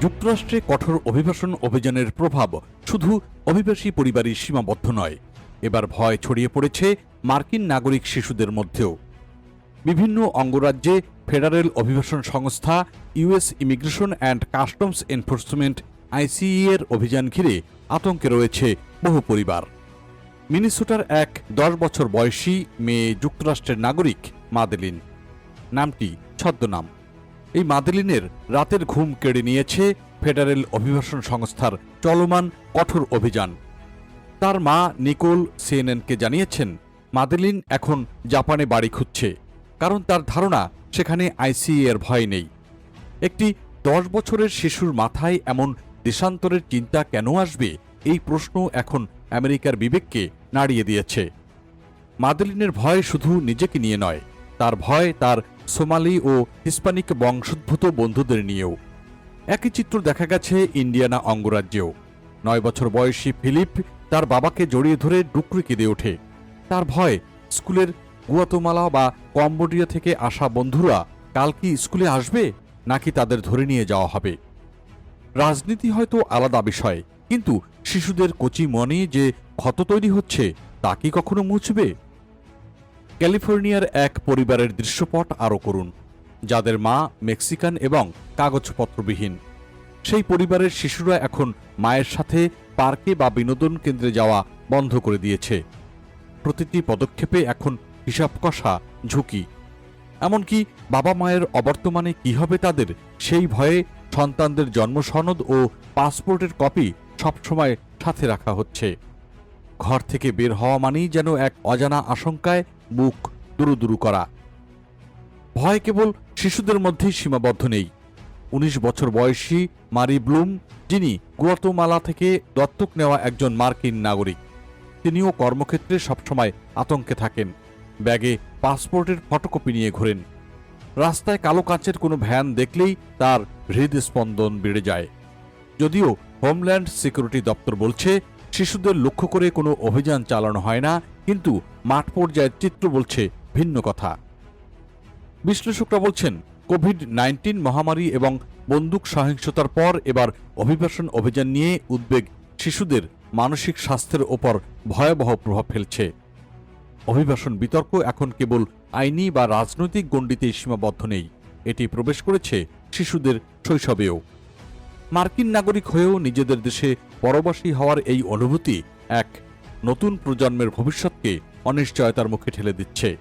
যুক্তরাষ্ট্রে কঠোর অভিবাসন অভিযানের প্রভাব শুধু অভিবাসী পরিবারই সীমাবদ্ধ নয়। এবার ভয় ছড়িয়ে পড়েছে মার্কিন নাগরিক শিশুদের মধ্যেও। বিভিন্ন অঙ্গরাজ্যে ফেডারেল অভিবাসন সংস্থা, US immigration and customs enforcement, ICE এর অভিযান ঘিরে আতঙ্কে রয়েছে বহু পরিবার। মিনিসোটার এক দশ বছর বয়সী মেয়ে যুক্তরাষ্ট্রের নাগরিক মাদেলিন। নামটি ছদ্মনাম। এই মাদেলিনের রাতের ঘুম কেড়ে নিয়েছে ফেডারেল অভিবাসন সংস্থার চলমান কঠোর অভিযান। তার মা নিকোল সিএনএনকে জানিয়েছেন, মাদেলিন এখন জাপানে বাড়ি খুঁজছে, কারণ তার ধারণা সেখানে আইসিএর ভয় নেই। একটি দশ বছরের শিশুর মাথায় এমন দেশান্তরের চিন্তা কেন আসবে, এই প্রশ্ন এখন আমেরিকার বিবেককে নাড়িয়ে দিয়েছে। মাদেলিনের ভয় শুধু নিজেকে নিয়ে নয়, তার ভয় তার সোমালি ও হিস্পানিক বংশোদ্ভূত বন্ধুদের নিয়েও। একই চিত্র দেখা গেছে ইন্ডিয়ানা অঙ্গরাজ্যেও। নয় বছর বয়সী ফিলিপ তার বাবাকে জড়িয়ে ধরে ডুকরে কেঁদে ওঠে। তার ভয় স্কুলের গুয়াতমালা বা কম্বোডিয়া থেকে আসা বন্ধুরা কাল কি স্কুলে আসবে, নাকি তাদের ধরে নিয়ে যাওয়া হবে? রাজনীতি হয়তো আলাদা বিষয়, কিন্তু শিশুদের কচি মনে যে ক্ষত তৈরি হচ্ছে, তা কি কখনো মুছবে? ক্যালিফোর্নিয়ার এক পরিবারের দৃশ্যপট আরও করুন, যাদের মা মেক্সিকান এবং কাগজপত্রবিহীন। সেই পরিবারের শিশুরা এখন মায়ের সাথে পার্কে বা বিনোদন কেন্দ্রে যাওয়া বন্ধ করে দিয়েছে। প্রতিটি পদক্ষেপে এখন হিসাব কষা ঝুঁকি। এমনকি বাবা মায়ের অবর্তমানে কি হবে তাদের সেই ভয়ে সন্তানদের জন্মসনদ ও পাসপোর্টের কপি সবসময় সাথে রাখা হচ্ছে। ঘর থেকে বের হওয়া মানেই যেন এক অজানা আশঙ্কায় বুক দুরুদুরু করা। ভয় কেবল শিশুদের মধ্যেই সীমাবদ্ধ নেই। উনিশ বছর বয়সী মারি ব্লুম, যিনি গুয়াতমালা থেকে দত্তক নেওয়া একজন মার্কিন নাগরিক, তিনিও কর্মক্ষেত্রে সবসময় আতঙ্কে থাকেন। ব্যাগে পাসপোর্টের ফটোকপি নিয়ে ঘোরেন। রাস্তায় কালো কাঁচের কোনো ভ্যান দেখলেই তার হৃদস্পন্দন বেড়ে যায়। যদিও হোমল্যান্ড সিকিউরিটি দপ্তর বলছে শিশুদের লক্ষ্য করে কোনো অভিযান চালানো হয় না, কিন্তু মাঠ পর্যায়ের চিত্র বলছে ভিন্ন কথা। বিশ্লেষকরা বলছেন কোভিড নাইন্টিন মহামারী এবং বন্দুক সহিংসতার পর এবার অভিবাসন অভিযান নিয়ে উদ্বেগ শিশুদের মানসিক স্বাস্থ্যের ওপর ভয়াবহ প্রভাব ফেলছে। অভিবাসন বিতর্ক এখন কেবল আইনি বা রাজনৈতিক গণ্ডিতেই সীমাবদ্ধ নেই। এটি প্রবেশ করেছে শিশুদের শৈশবেও। মার্কিন নাগরিক হয়েও নিজেদের দেশে পরবাসী হওয়ার এই অনুভূতি এক নতুন প্রজন্মের ভবিষ্যৎকে অনিশ্চয়তার মুখে ঠেলে দিচ্ছে।